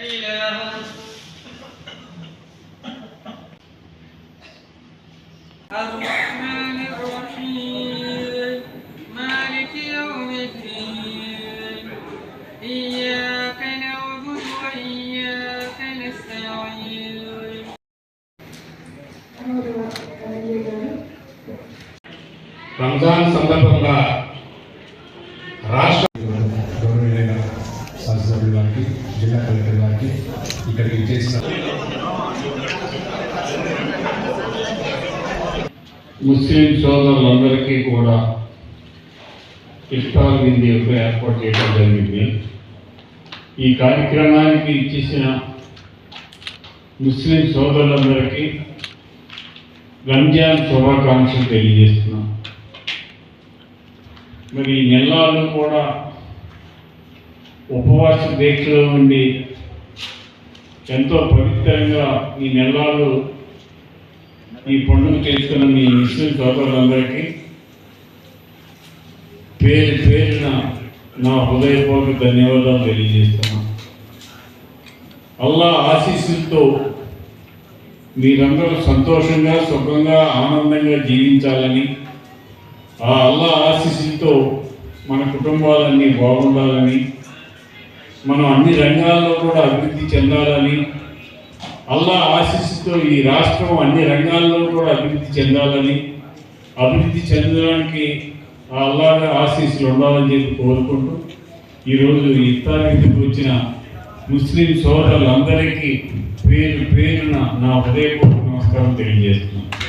إله الرحمن الرحيم. مالك يوم الدين. إياك نعبد وإياك نستعين. రంజాన్ సందర్భంగా రాష్ట్ర గారికి జిల్లా కలెక్టర్ గారికి ఇక్కడికి చేసిన ముస్లిం సోదరులందరికీ కూడా ఇఫ్తార్ విందు యొక్క ఏర్పాటు చేయడం జరిగింది. ఈ కార్యక్రమానికి ఇచ్చేసిన ముస్లిం సోదరులందరికీ రంజాన్ శుభాకాంక్షలు తెలియజేస్తున్నాం. మరి ఈ నెలలు కూడా ఉపవాస దీక్షలో ఉండి ఎంతో పవిత్రంగా ఈ నెలలు ఈ పండుగ చేసుకున్న మీ ముస్లిం సోదరులందరికీ పేరు పేరున నా హృదయపూర్వక ధన్యవాదాలు తెలియజేస్తున్నాను అల్లా ఆశీస్సులతో మీరందరూ సంతోషంగా సుఖంగా ఆనందంగా జీవించాలని ఆ అల్లా ఆశీస్సులతో మన కుటుంబాలన్నీ బాగుండాలని మనం అన్ని రంగాల్లో కూడా అభివృద్ధి చెందాలని అల్లా ఆశీస్సుతో ఈ రాష్ట్రం అన్ని రంగాల్లో కూడా అభివృద్ధి చెందాలని అభివృద్ధి చెందడానికి ఆ అల్లాగా ఆశీస్సులు ఉండాలని చెప్పి కోరుకుంటూ ఈరోజు ఇఫ్తార్ విందుకు వచ్చిన ముస్లిం సోదరులందరికీ పేరు పేరున నా హృదయపూర్వక నమస్కారం తెలియజేస్తున్నాను.